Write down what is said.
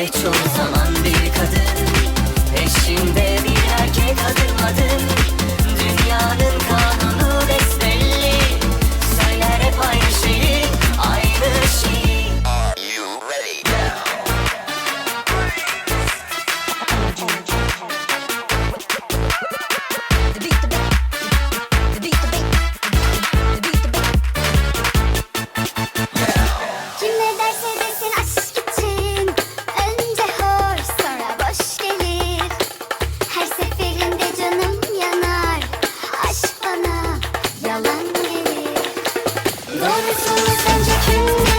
de çoğu zaman bir kadın. Eşinde bir erkek adım adım. Dünyanın kanunu besbelli. Söyler hep aynı şeyi, aynı şeyi. Are you ready now? Kim ne derse desin aşk Promise I'll avenge your